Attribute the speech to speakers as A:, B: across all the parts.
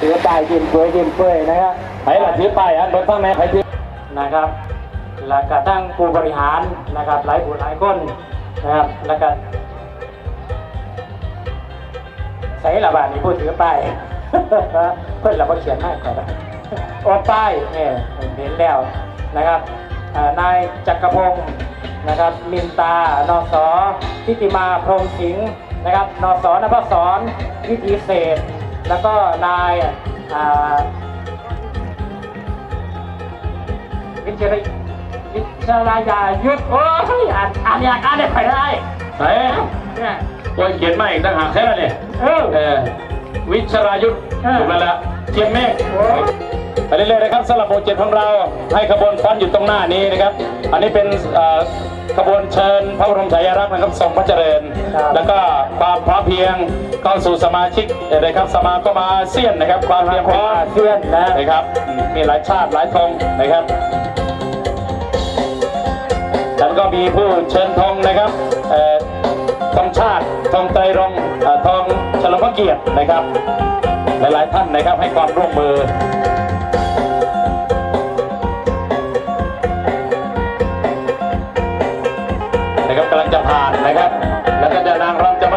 A: ถือป้ายยิ้มเปื่อยยิ้มเปื่อยนะครับ
B: ไผ่ละถือป้ายอันบนฟังแม่ไผ่ถือ
A: นะครับแล้วก็ทั้งผู้บริหารนะครับหลายผู้หลายคนนะครับแล้วก็ใส่ระบาดนี่ผู้ถือป้ายเพื่อนเราก็เขียนให้ก่อนนะโอ้ป้ายเนี่ยเห็นแล้วนะครับนายจักรพงศ์นะครับมินตานสทิติมาพรมสิงห์นะครับนสนภสรวิธีเศษ แล้วก็นายอ่าวิชริวิชรายายุทธโอ้ยอ่านอ่านอยากอ่านได้ไปได้
B: ไหน
A: เนี่ย
B: ว่าเขียนมาอีกต่างหากแค่นั้นเนี่ย
A: เออ
B: เออวิชรายุทธ
A: เออ
B: ถูกแล้วละเทียมเมฆ
A: โอ้ย
B: ไปเรื่อยๆนะครับสำหรับโปรเจกต์ของเราให้ขบวนฟ้อนอยู่ตรงหน้านี้นะครับ อันนี้เป็นขบวนเชิญพระบรมฉายาลักษณ์นะครับทรงพระเจริญ แล้วก็ความพร้อมเพียงเข้าสู่สมาชิกนะครับสมาคมอาเซียนนะครับ ความเพียงพร้อม
A: อาเซียนนะ
B: นะครับ มีหลายชาติหลายธงนะครับแล้วก็มีผู้เชิญธงนะครับเอ่อธงชาติธงไตรรงค์เอ่อธงเฉลิมพระเกียรตินะครับ หลายๆท่านนะครับให้ความร่วมมือ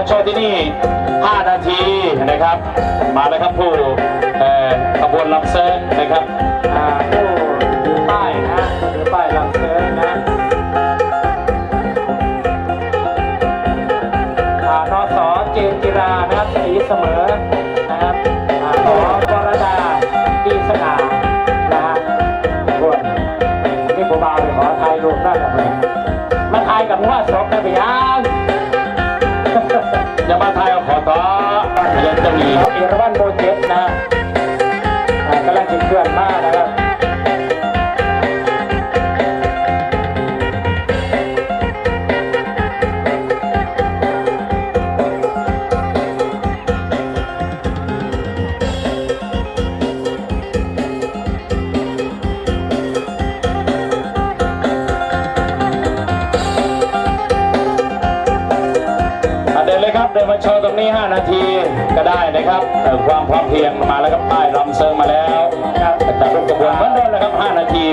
B: ช่วยที่นี่ 5 นาทีนะครับ มาเลยครับผู้เอ่อขบวนลำเซิงนะครับ
A: จะมีเอราวันโปรเจกต์นะกำลังจะเคลื่อนมานะครับ
B: อะเดินเลยครับ เดินมาโชว์ตรงนี้ 5 นาที ก็ได้นะครับเอ่อความพร้อมเพียงมาแล้วครับป้ายลำเซิงมาแล้วครับแต่รูปกระบวนเหมือนเดิมนะครับ 5 นาที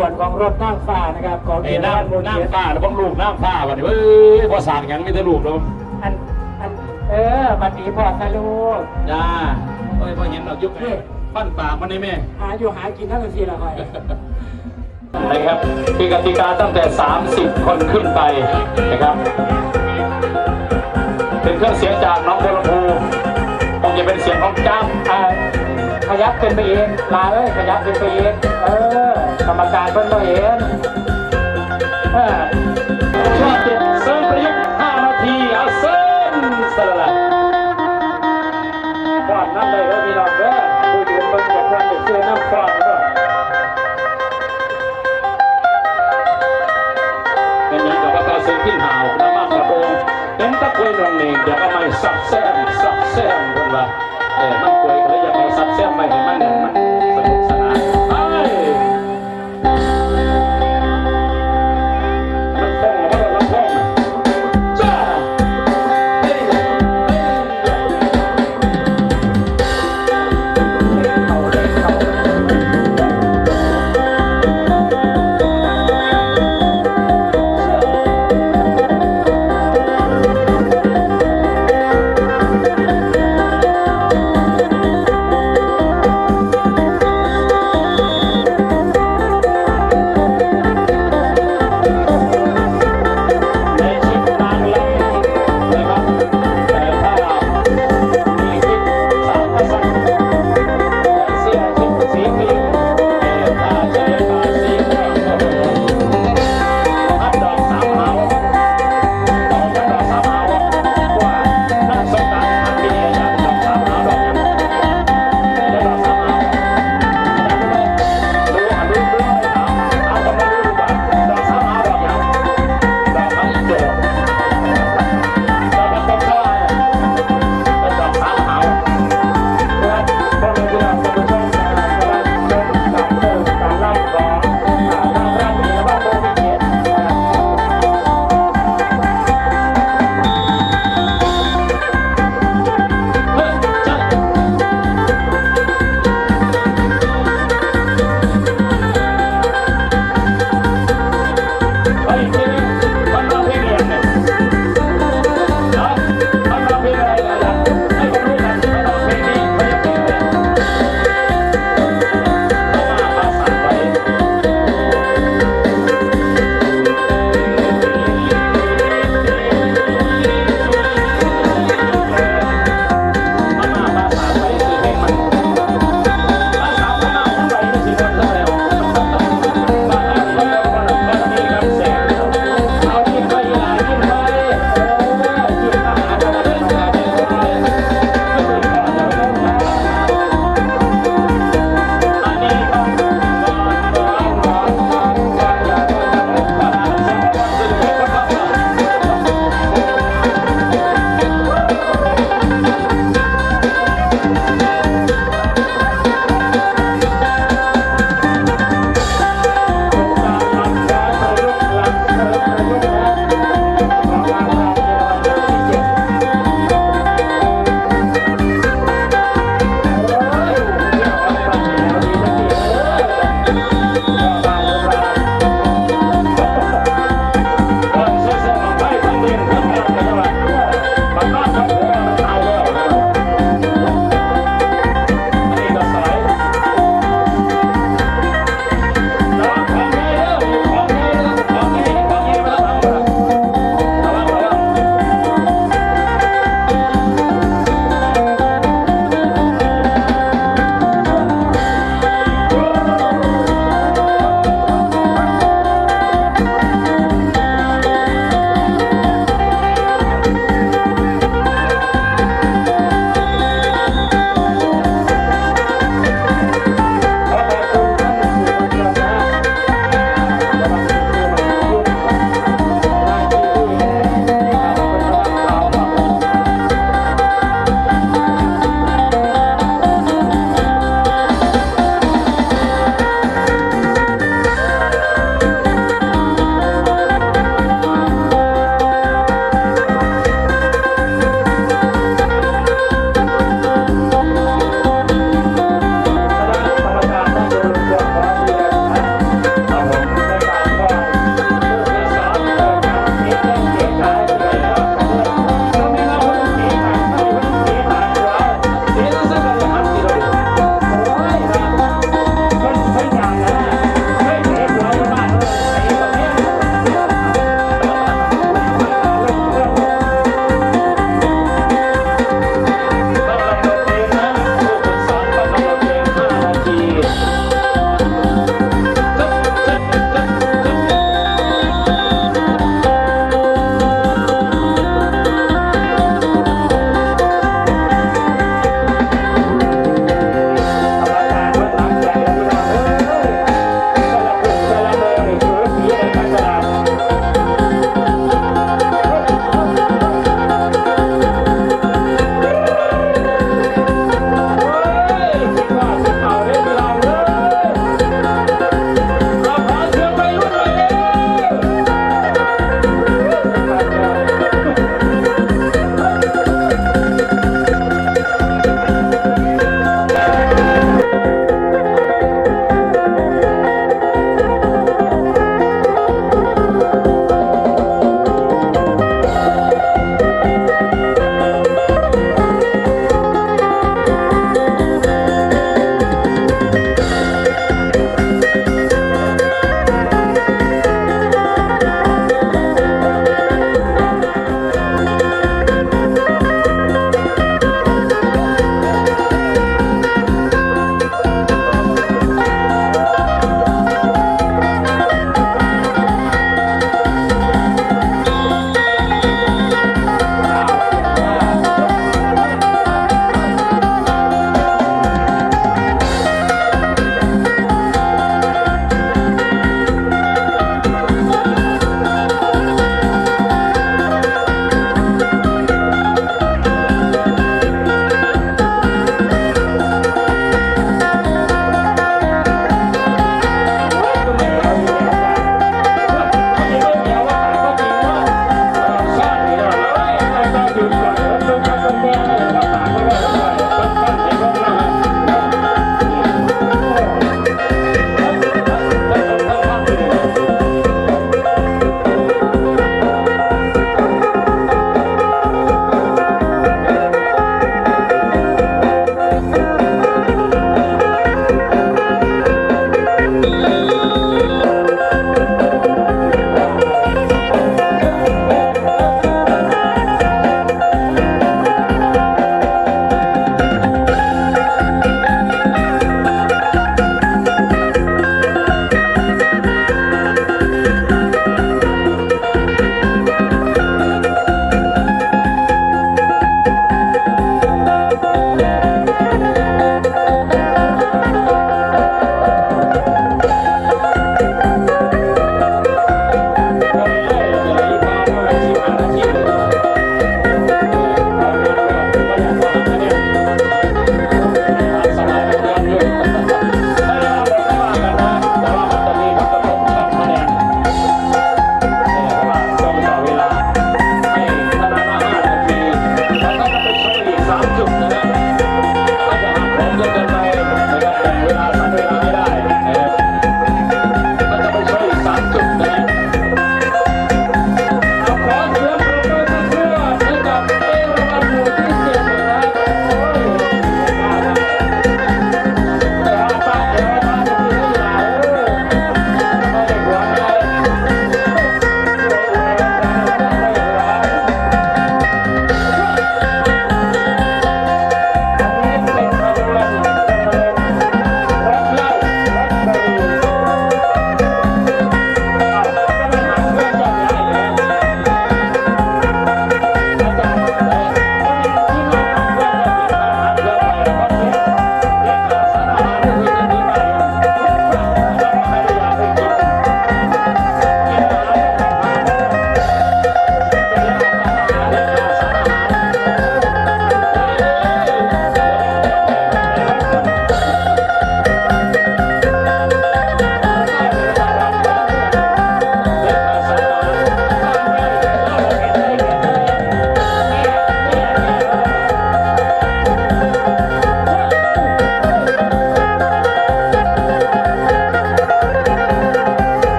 A: วนของรถนั่งฟ้านะครับของ
B: ไอ้
A: เจ้าบ้านมูล
B: น้ำ
A: เขียน
B: น้ำฟ้าแล้วพวกลูกน้ำฟ้าวันนี้เว้ยพอสั่งหยังไม่ได้ลูกแล้ว
A: อันอันเออบัดนี้พอนะลูก
B: จ้าเอ้ยพอเห็นเรายุกไอ้ปั้นปากมันนี่แม่
A: หาอยู่หากินทั้งทีละคอย
B: นะครับคือกติกาตั้งแต่ 30 คนขึ้นไปนะครับ เป็นเครื่องเสียงจากน้องบัวลำพูคงจะเป็นเสียงของจ้ำ
A: อ่าข ยับเป็นไปเองลาเอ้ยขยับเป็นไปเองเออกรรมการเพิ่นบ่เห็นเออ
B: ชอบเด็ดเซิร์ฟประยุกต์5นาทีเอาเซิร์ฟสละละ
A: ก่อนนั่นเลยเด้อพี่น้องเด้อผู้ยืนเบิ่งจากเพื่อนไปซื้อน้ำฟอนก็
B: เป็นยังกับว่าเราซื้อขึ้นหาวน้ำมันกระโปรงเห็นตะกวยนองเองเดี๋ยวก็ไม่สับแซมสับแซมคนละเออมันกวยก็เลยอ เอาสับแซมไปให้มันมัน